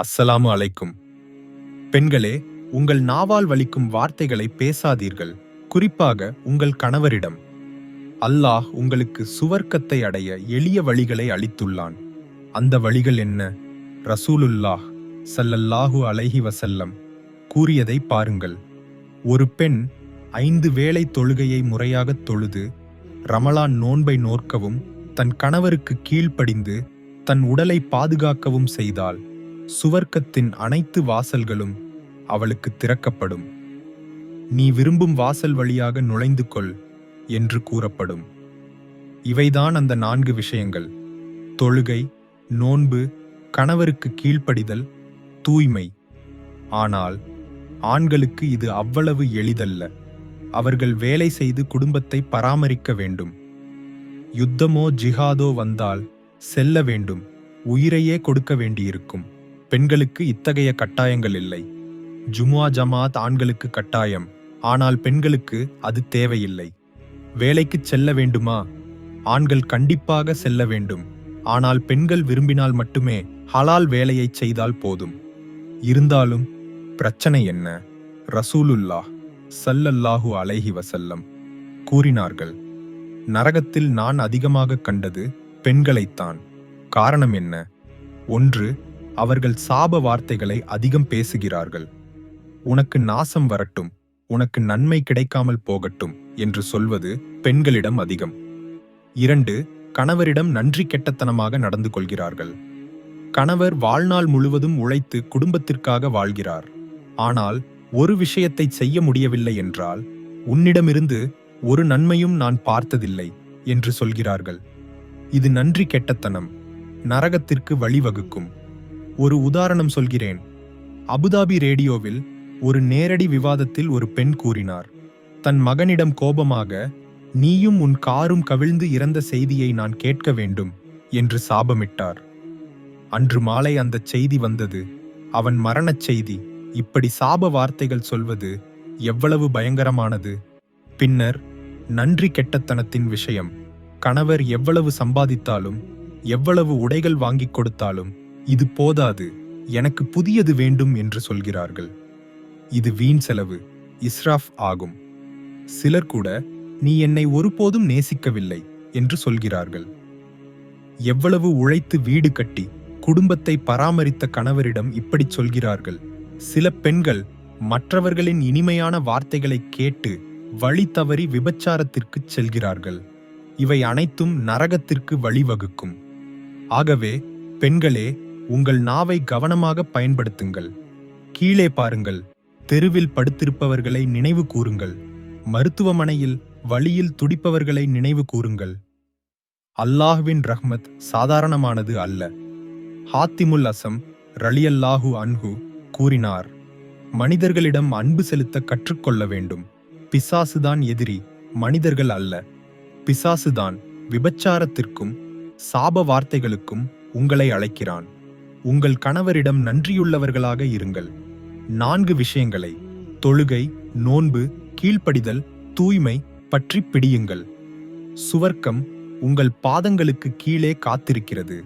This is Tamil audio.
அஸ்ஸலாமு அலைக்கும். பெண்களே உங்கள் நாவால் வலிக்கும் வார்த்தைகளை பேசாதீர்கள். குறிப்பாக உங்கள் கணவரிடம். அல்லாஹ் உங்களுக்கு சுவர்க்கத்தை அடைய எளிய வழிகளை அளித்துள்ளான். அந்த வழிகள் என்ன? ரசூலுல்லாஹ் சல்லல்லாஹு அலைஹி வசல்லம் கூறியதை பாருங்கள். ஒரு பெண் ஐந்து வேளை தொழுகையை முறையாகத் தொழுது ரமலான் நோன்பை நோற்கவும் தன் கணவருக்கு கீழ்ப்படிந்து தன் உடலை பாதுகாக்கவும் செய்தால் சுவர்க்கத்தின் அனைத்து வாசல்களும் அவளுக்கு திறக்கப்படும். நீ விரும்பும் வாசல் வழியாக நுழைந்து கொள் என்று கூறப்படும். இவைதான் அந்த நான்கு விஷயங்கள். தொழுகை நோன்பு கணவருக்கு கீழ்ப்படிதல் தூய்மை. ஆனால் ஆண்களுக்கு இது அவ்வளவு எளிதல்ல. அவர்கள் வேலை செய்து குடும்பத்தை பராமரிக்க வேண்டும். யுத்தமோ ஜிஹாதோ வந்தால் செல்ல வேண்டும். உயிரையே கொடுக்க வேண்டியிருக்கும். பெண்களுக்கு இத்தகைய கட்டாயங்கள் இல்லை. ஜுமுவா ஜமாத் ஆண்களுக்கு கட்டாயம். ஆனால் பெண்களுக்கு அது தேவையில்லை. வேலைக்கு செல்ல வேண்டுமா? ஆண்கள் கண்டிப்பாக செல்ல வேண்டும். ஆனால் பெண்கள் விரும்பினால் மட்டுமே ஹலால் வேலையை செய்தால் போதும். இருந்தாலும் பிரச்சனை என்ன? ரசூலுல்லாஹ் சல்லல்லாஹு அலைஹி வசல்லம் கூறினார்கள் நரகத்தில் நான் அதிகமாக கண்டது பெண்களைத்தான். காரணம் என்ன? ஒன்று அவர்கள் சாப வார்த்தைகளை அதிகம் பேசுகிறார்கள். உனக்கு நாசம் வரட்டும் உனக்கு நன்மை கிடைக்காமல் போகட்டும் என்று சொல்வது பெண்களிடம் அதிகம். இரண்டு கணவரிடம் நன்றி கெட்டத்தனமாக நடந்து கொள்கிறார்கள். கணவர் வாழ்நாள் முழுவதும் உழைத்து குடும்பத்திற்காக வாழ்கிறார். ஆனால் ஒரு விஷயத்தை செய்ய முடியவில்லை என்றால் உன்னிடமிருந்து ஒரு நன்மையும் நான் பார்த்ததில்லை என்று சொல்கிறார்கள். இது நன்றி கெட்டத்தனம் நரகத்திற்கு வழிவகுக்கும். ஒரு உதாரணம் சொல்கிறேன். அபுதாபி ரேடியோவில் ஒரு நேரடி விவாதத்தில் ஒரு பெண் கூறினார். தன் மகனிடம் கோபமாக நீயும் உன் காரும் கவிழ்ந்து இறந்த செய்தியை நான் கேட்க வேண்டும் என்று சாபமிட்டார். அன்று மாலை அந்த செய்தி வந்தது. அவன் மரணச் செய்தி இப்படி சாப வார்த்தைகள் சொல்வது எவ்வளவு பயங்கரமானது. பின்னர் நன்றி கெட்டத்தனத்தின் விஷயம். கணவர் எவ்வளவு சம்பாதித்தாலும் எவ்வளவு உடைகள் வாங்கிக் கொடுத்தாலும் இது போதாது எனக்கு புதியது வேண்டும் என்று சொல்கிறார்கள். இது வீண் செலவு இஸ்ராஃப் ஆகும். சிலர் கூட நீ என்னை ஒருபோதும் நேசிக்கவில்லை என்று சொல்கிறார்கள். எவ்வளவு உழைத்து வீடு கட்டி குடும்பத்தை பராமரித்த கணவரிடம் இப்படி சொல்கிறார்கள். சில பெண்கள் மற்றவர்களின் இனிமையான வார்த்தைகளை கேட்டு வழி தவறி விபச்சாரத்திற்குச் செல்கிறார்கள். இவை அனைத்தும் நரகத்திற்கு வழிவகுக்கும். ஆகவே பெண்களே உங்கள் நாவை கவனமாக பயன்படுத்துங்கள். கீழே பாருங்கள். தெருவில் படுத்திருப்பவர்களை நினைவு கூறுங்கள். மருத்துவமனையில் வழியில் துடிப்பவர்களை நினைவு கூறுங்கள். அல்லாஹ்வின் ரஹ்மத் சாதாரணமானது அல்ல. ஹாத்திமுல் அசம் ரலியல்லாஹு அன்ஹு கூறினார் மனிதர்களிடம் அன்பு செலுத்த கற்றுக்கொள்ள வேண்டும். பிசாசுதான் எதிரி மனிதர்கள் அல்ல. பிசாசுதான் விபச்சாரத்திற்கும் சாப வார்த்தைகளுக்கும் உங்களை அழைக்கிறான். உங்கள் கணவரிடம் நன்றியுள்ளவர்களாக இருங்கள். நான்கு விஷயங்களை தொழுகை நோன்பு கீழ்ப்படிதல் தூய்மை பற்றி பிடியுங்கள். சுவர்க்கம் உங்கள் பாதங்களுக்கு கீழே காத்திருக்கிறது.